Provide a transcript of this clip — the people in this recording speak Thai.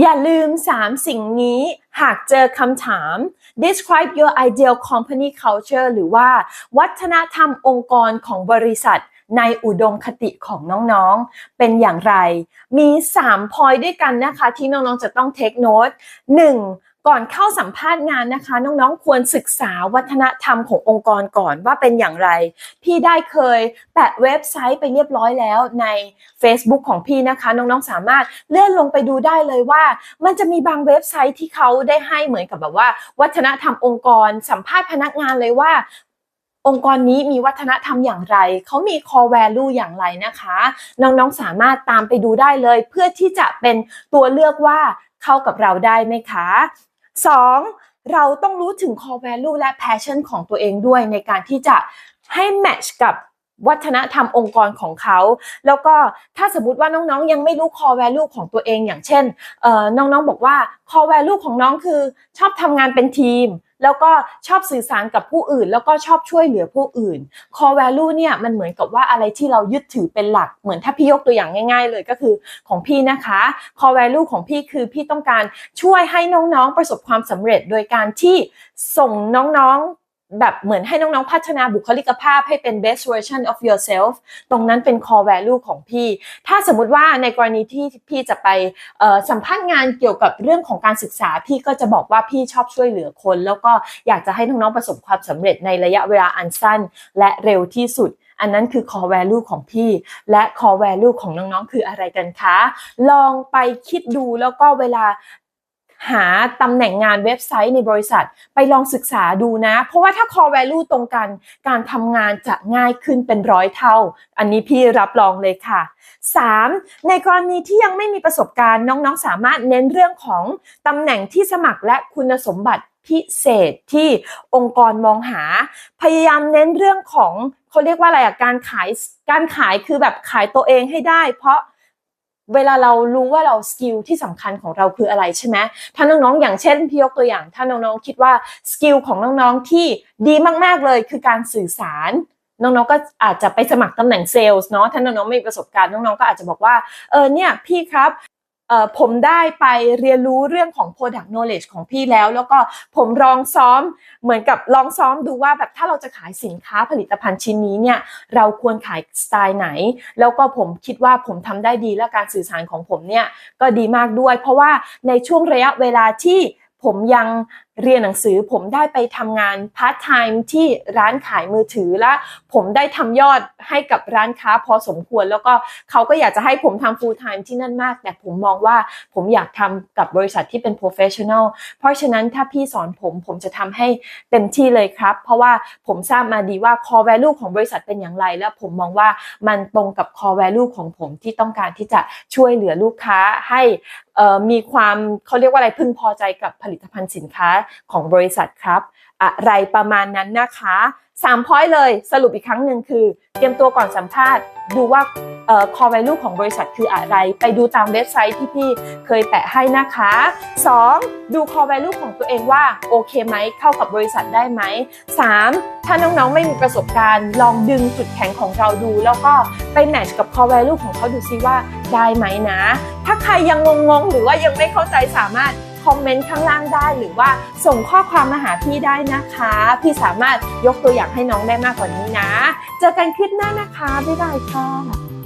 อย่าลืม 3 สิ่งนี้หากเจอคำถาม describe your ideal company culture หรือว่าวัฒนธรรมองค์กรของบริษัทในอุดมคติของน้องๆ เป็นอย่างไร มี 3 พอยด้วยกันนะคะที่น้องๆ จะต้อง take note 1. ก่อนเข้าสัมภาษณ์งานนะคะ น้องๆ ควรศึกษาวัฒนธรรมขององค์กรก่อนว่าเป็นอย่างไร พี่ได้เคยแปะเว็บไซต์ไปเรียบร้อยแล้วใน Facebook ของพี่นะคะ น้องๆ สามารถเลื่อนลงไปดูได้เลยว่า มันจะมีบางเว็บไซต์ที่เขาได้ให้เหมือนกับแบบว่า วัฒนธรรมองค์กร สัมภาษณ์พนักงานเลยว่าองค์กรนี้มีวัฒนธรรมอย่างไร เขามี core value อย่างไรนะคะ น้องๆ สามารถตามไปดูได้เลย เพื่อที่จะเป็นตัวเลือกว่าเข้ากับเราได้ไหมคะ 2. เราต้องรู้ถึง core value และ passion ของตัวเองด้วยในการที่จะให้ match กับวัฒนธรรมองค์กรของเขา แล้วก็ถ้าสมมติว่าน้องๆ ยังไม่รู้ core value ของตัวเองอย่างเช่นน้องๆ บอกว่า core value ของน้องคือชอบทำงานเป็นทีม แล้วก็ชอบสื่อสารกับผู้อื่น แล้วก็ชอบช่วยเหลือผู้อื่น core value เนี่ยมันเหมือนกับว่าอะไรที่เรายึดถือเป็นหลักเหมือนถ้าพี่ยกตัวอย่างง่าย ๆ เลยก็คือของพี่นะคะ core value ของพี่คือพี่ต้องการช่วยให้น้องๆประสบความสำเร็จโดยการที่ส่งน้องๆ แบบเหมือนให้น้องๆ พัฒนาบุคลิกภาพให้เป็น best version of yourself ตรงนั้นเป็น core value ของพี่ ถ้าสมมุติว่าในกรณีที่พี่จะไปสัมภาษณ์งานเกี่ยวกับเรื่องของการศึกษา พี่ก็จะบอกว่าพี่ชอบช่วยเหลือคน แล้วก็อยากจะให้น้องๆ ประสบความสำเร็จในระยะเวลาอันสั้น และเร็วที่สุด อันนั้นคือ core value ของพี่ และ core value ของน้องๆ คืออะไรกันคะ ลองไปคิดดูแล้วก็เวลา หาตำแหน่งงานเว็บไซต์ในบริษัทไปลองศึกษาดูนะ เพราะว่าถ้า core value ตรงกันการทำงานจะง่ายขึ้นเป็นร้อยเท่า อันนี้พี่รับรองเลยค่ะ 3. ในกรณีที่ยังไม่มีประสบการณ์น้องๆ สามารถเน้นเรื่องของตำแหน่งที่สมัครและคุณสมบัติพิเศษที่องค์กรมองหา พยายามเน้นเรื่องของเขาเรียกว่าอะไรอะการขายการขายคือแบบขายตัวเองให้ได้ เพราะ เวลาเรารู้ว่าเราสกิลที่สำคัญของเราคืออะไรใช่ไหมถ้าน้องๆอย่างเช่นพี่ยกตัวอย่าง ถ้าน้องๆคิดว่าสกิลของน้องๆที่ดีมากๆเลยคือการสื่อสารน้องๆก็อาจจะไปสมัครตำแหน่งเซลล์เนาะถ้าน้องๆไม่มีประสบการณ์น้องๆก็อาจจะบอกว่าเออเนี่ยพี่ครับ ผมได้ไปเรียนรู้เรื่องของ product knowledge ของพี่แล้ว แล้วก็ผมลองซ้อมเหมือนกับลองซ้อมดูว่าแบบถ้าเราจะขายสินค้าผลิตภัณฑ์ชิ้นนี้เนี่ยเราควรขายสไตล์ไหน แล้วก็ผมคิดว่าผมทำได้ดีและการสื่อสารของผมเนี่ยก็ดีมากด้วย เพราะว่าในช่วงระยะเวลาที่ผมยัง เรียนหนังสือผมได้ไปทำงานพาร์ทไทม์ที่ร้านขายมือถือและผมได้ทำยอดให้กับร้านค้าพอสมควร แล้วก็เขาก็อยากจะให้ผมทำ full time ที่นั่นมาก แต่ผมมองว่าผมอยากทำกับบริษัทที่เป็น professional เพราะฉะนั้นถ้าพี่สอนผมผมจะทำให้เต็มที่เลยครับ เพราะว่าผมทราบมาดีว่า core value ของบริษัทเป็นอย่างไร และผมมองว่ามันตรงกับ core value ของผมที่ต้องการที่จะช่วยเหลือลูกค้าให้มีความเขาเรียกว่าอะไรพึงพอใจกับผลิตภัณฑ์สินค้าของบริษัทครับ อะไรประมาณนั้นนะคะ3พอยต์เลยสรุปอีกครั้งหนึ่งคือ เตรียมตัวก่อนสัมภาษณ์ ดูว่าเอ่อ core value ของบริษัทคืออะไร ไปดูตามเว็บไซต์ที่พี่เคยแปะให้นะคะ 2. ดู core value ของตัวเองว่า โอเคไหมเข้ากับบริษัทได้ไหม 3. ถ้าน้องๆไม่มีประสบการณ์ ลองดึงจุดแข็งของเราดู แล้วก็ไปแมทช์กับ core value ของเขาดูซิว่าได้ไหมนะ ถ้าใครยังงงๆ หรือว่ายังไม่เข้าใจสามารถ คอมเมนต์ข้างล่างได้ หรือว่าส่งข้อความมาหาพี่ได้นะคะ พี่สามารถยกตัวอย่างให้น้องได้มากกว่านี้นะ เจอกันคลิปหน้านะคะ บ๊ายบายค่ะ